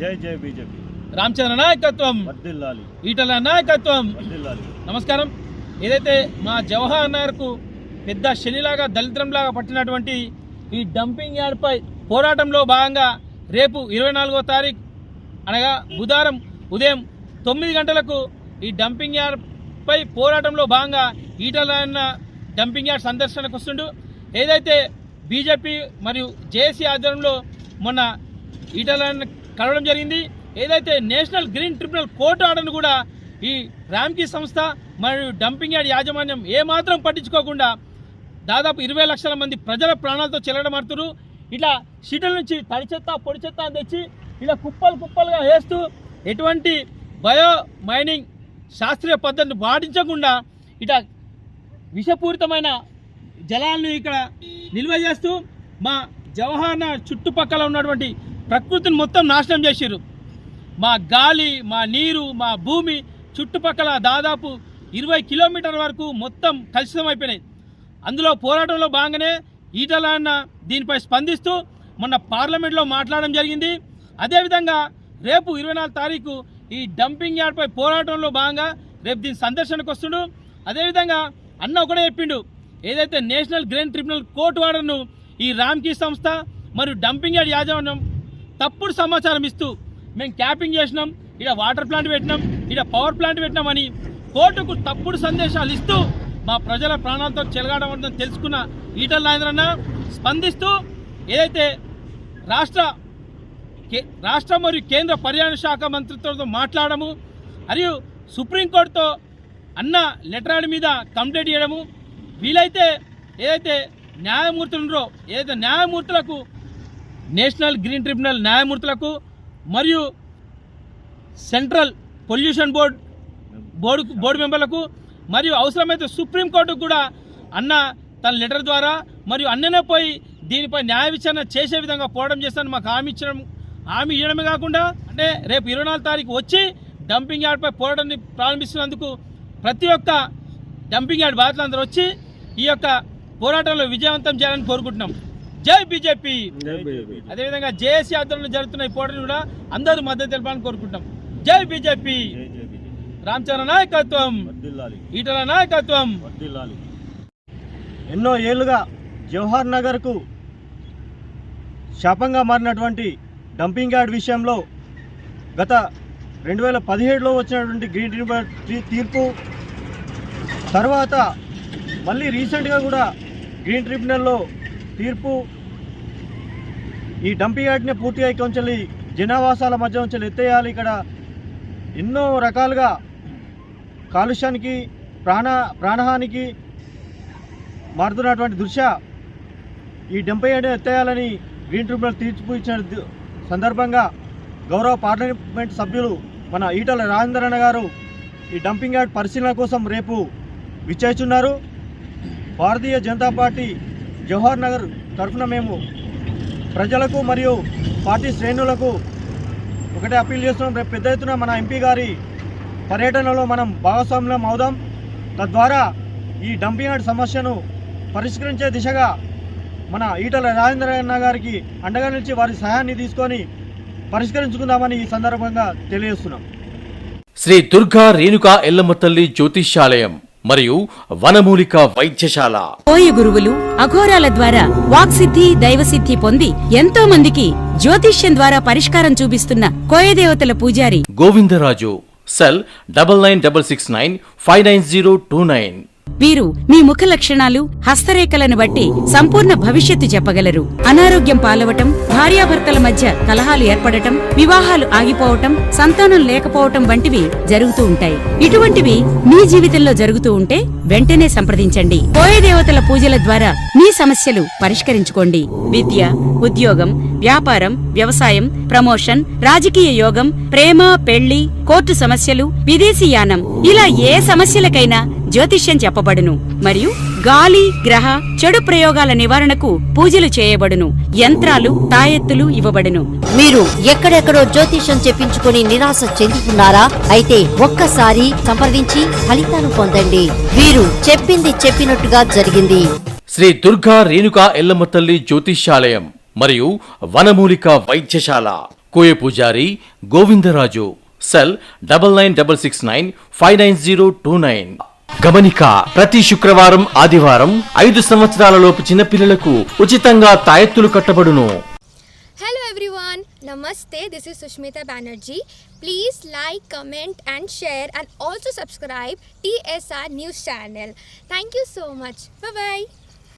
జై జై బీజేపీ. రామచంద్ర నాయకత్వం. ఈటల నాయకత్వం. నమస్కారం. ఏదైతే మా జవహర్ నగర్కు పెద్ద శనిలాగా దళిద్రంలాగా పట్టినటువంటి ఈ డంపింగ్ యార్డ్పై పోరాటంలో భాగంగా రేపు ఇరవై నాలుగో తారీఖు అనగా బుధవారం ఉదయం తొమ్మిది గంటలకు ఈ డంపింగ్ యార్డ్పై పోరాటంలో భాగంగా ఈటల అన్న డంపింగ్ యార్డ్ సందర్శనకు వస్తుండు. ఏదైతే బీజేపీ మరియు జేఏసీ ఆధ్వర్యంలో మొన్న ఈటలను కలవడం జరిగింది. ఏదైతే నేషనల్ గ్రీన్ ట్రిబ్యునల్ కోర్టు ఆర్డర్ను కూడా ఈ రామ్కీ సంస్థ మరియు డంపింగ్ యార్డ్ యాజమాన్యం ఏమాత్రం పట్టించుకోకుండా దాదాపు ఇరవై లక్షల మంది ప్రజల ప్రాణాలతో చెలగడమాడుతున్నారు ఇట్లా సిటీల నుంచి తడి చెత్త పొడి చెత్త అని తెచ్చి ఇలా కుప్పలు కుప్పలుగా వేస్తూ ఎటువంటి బయో మైనింగ్ శాస్త్రీయ పద్ధతిని పాటించకుండా ఇట్లా విషపూరితమైన జలాలను ఇక్కడ నిల్వ చేస్తూ మా జవహర్ చుట్టుపక్కల ఉన్నటువంటి ప్రకృతిని మొత్తం నాశనం చేసిర్రు. మా గాలి మా నీరు మా భూమి చుట్టుపక్కల దాదాపు ఇరవై కిలోమీటర్ల వరకు మొత్తం కలుషితం అయిపోయినాయి అందులో పోరాటంలో భాగంగానే ఈటల అన్న దీనిపై స్పందిస్తూ మొన్న పార్లమెంట్లో మాట్లాడడం జరిగింది. అదేవిధంగా రేపు ఇరవై నాలుగు తారీఖు ఈ డంపింగ్ యార్డ్పై పోరాటంలో భాగంగా రేపు దీని సందర్శనకు వస్తుండు. అదేవిధంగా అన్న ఒకటే చెప్పిండు ఏదైతే నేషనల్ గ్రీన్ ట్రిబ్యునల్ కోర్టు ఆర్డర్ను ఈ రామ్కీ సంస్థ మరియు డంపింగ్ యార్డ్ యాజమాన్యం తప్పుడు సమాచారం ఇస్తూ మేము క్యాపింగ్ చేసినాం ఇక్కడ వాటర్ ప్లాంట్ పెట్టినాం ఇక్కడ పవర్ ప్లాంట్ పెట్టినామని కోర్టుకు తప్పుడు సందేశాలు ఇస్తూ మా ప్రజల ప్రాణాలతో చెలగాడమని తెలుసుకున్న ఈటల నాగేంద్రన్న స్పందిస్తూ ఏదైతే రాష్ట్ర కే రాష్ట్ర మరియు కేంద్ర పర్యావరణ శాఖ మంత్రిత్వంతో మాట్లాడము మరియు సుప్రీంకోర్టుతో అన్న లెటర్ మీద కంప్లైంట్ చేయడము వీలైతే ఏదైతే న్యాయమూర్తులు ఉన్నారో ఏదైతే న్యాయమూర్తులకు నేషనల్ గ్రీన్ ట్రిబ్యునల్ న్యాయమూర్తులకు మరియు central pollution board board board మెంబర్లకు మరియు అవసరమైతే సుప్రీంకోర్టుకు కూడా అన్న తన లెటర్ ద్వారా మరియు అన్ననే పోయి దీనిపై న్యాయ విచారణ చేసే విధంగా పోవడం చేస్తాను మాకు హామీ ఇచ్చడం హామీ ఇవ్వడమే కాకుండా అంటే రేపు ఇరవై నాలుగు తారీఖు వచ్చి డంపింగ్ యార్డ్పై పోరాటాన్ని ప్రారంభిస్తున్నందుకు ప్రతి ఒక్క డంపింగ్ యార్డ్ బాధితులందరూ వచ్చి ఈ యొక్క పోరాటంలో విజయవంతం చేయాలని కోరుకుంటున్నాం. జై బీజేపీ. అదేవిధంగా జేఏసీ ఆధ్వర్యంలో జరుగుతున్న ఈ పోరాటం కూడా అందరూ మద్దతు తెలపాలని కోరుకుంటాం జై బీజేపీ. రామచంద్ర నాయకత్వం. ఈటల నాయకత్వం. ఎన్నో ఏళ్ళుగా జవహర్ నగర్కు శాపంగా మారినటువంటి డంపింగ్ యార్డ్ విషయంలో గత రెండు వేల పదిహేడులో వచ్చినటువంటి గ్రీన్ ట్రిబ్యునల్ తీర్పు తర్వాత మళ్ళీ రీసెంట్గా కూడా గ్రీన్ ట్రిబ్యునల్లో తీర్పు. ఈ డంపింగ్ యార్డ్ని పూర్తిగా ఇక్కడ ఉంచాలి జనావాసాల మధ్య ఉంచాలి ఎత్తేయాలి. ఇక్కడ ఎన్నో రకాలుగా కాలుష్యానికి ప్రాణ ప్రాణహానికి మారుతున్నటువంటి దృశ్య ఈ డెంపై ఎత్తేయాలని గ్రీన్ ట్రిబ్యునల్ తీర్పు ఇచ్చిన సందర్భంగా గౌరవ పార్లమెంట్ సభ్యులు మన ఈటల రాజేంద్రన్న గారు ఈ డంపింగ్ యార్డ్ పరిశీలన కోసం రేపు విచ్చేస్తున్నారు. భారతీయ జనతా పార్టీ జవహర్ నగర్ తరఫున మేము ప్రజలకు మరియు పార్టీ శ్రేణులకు ఒకటే అప్పీల్ చేస్తున్నాం. రేపు పెద్ద ఎత్తున మన ఎంపీ గారి పర్యటనలో మనం భాగస్వామ్యం అవుదాం. తద్వారా ఈ డంపింగ్ యార్డ్ సమస్యను పరిష్కరించే దిశగా మన ఈటల రాజేంద్ర గారికి అండగా నిలిచి వారి సహాయాన్ని తీసుకొని పరిష్కరించుకుందామని ఈ సందర్భంగా తెలియజేస్తున్నాం. శ్రీ దుర్గా రేణుకా ఎల్లమ్మ తల్లి జ్యోతిష్యాలయం మరియు వనమూలిక వైద్యశాల. కోయ గురువులు అఘోరాల ద్వారా వాక్సిద్ధి దైవసిద్ధి పొంది ఎంతో మందికి జ్యోతిష్యం ద్వారా పరిష్కారం చూపిస్తున్న కోయదేవతల పూజారి. Govindaraju cell double nine double six nine five nine zero two nine. వీరు మీ ముఖ లక్షణాలు హస్తరేఖలను బట్టి సంపూర్ణ భవిష్యత్తు చెప్పగలరు. అనారోగ్యం పాలవటం భార్యాభర్తల మధ్య కలహాలు ఏర్పడటం వివాహాలు ఆగిపోవటం సంతానం లేకపోవటం వంటివి జరుగుతూ ఉంటాయి. ఇటువంటివి మీ జీవితంలో జరుగుతూ ఉంటే వెంటనే సంప్రదించండి. దేవతల పూజల ద్వారా మీ సమస్యలు పరిష్కరించుకోండి. విద్య ఉద్యోగం వ్యాపారం వ్యవసాయం ప్రమోషన్ రాజకీయ యోగం ప్రేమ పెళ్ళి కోర్టు సమస్యలు విదేశీ యానం ఇలా ఏ సమస్యలకైనా జ్యోతిష్యం చెప్పబడును. మరియు గాలి గ్రహ చెడు ప్రయోగాల నివారణకు పూజలు చేయబడును. యంత్రాలు తాయెత్తులు ఇవ్వబడును. మీరు ఎక్కడెక్కడో జ్యోతిషం చెప్పించుకుని నిరాశ చెందుతున్నారా? అయితే ఒక్కసారి సంప్రదించి ఫలితాలు పొందండి. వీరు చెప్పింది చెప్పినట్టుగా జరిగింది. శ్రీ దుర్గా రేణుకా ఎల్లమ్మ తల్లి జ్యోతిష్యాలయం మరియు వనమూలిక వైద్యశాల. కోయ పూజారి Govindaraju. Cell double nine double six nine five nine zero two nine. గమనిక ప్రతి శుక్రవారం ఆదివారం ఐదు సంవత్సరాల లోపు చిన్నపిల్లలకు ఉచితంగా తాయెత్తులు కట్టబడును. హలో ఎవ్రీవాన్ నమస్తే this is Sushmita Banerjee please like comment and share and also subscribe TSR news channel thank you so much bye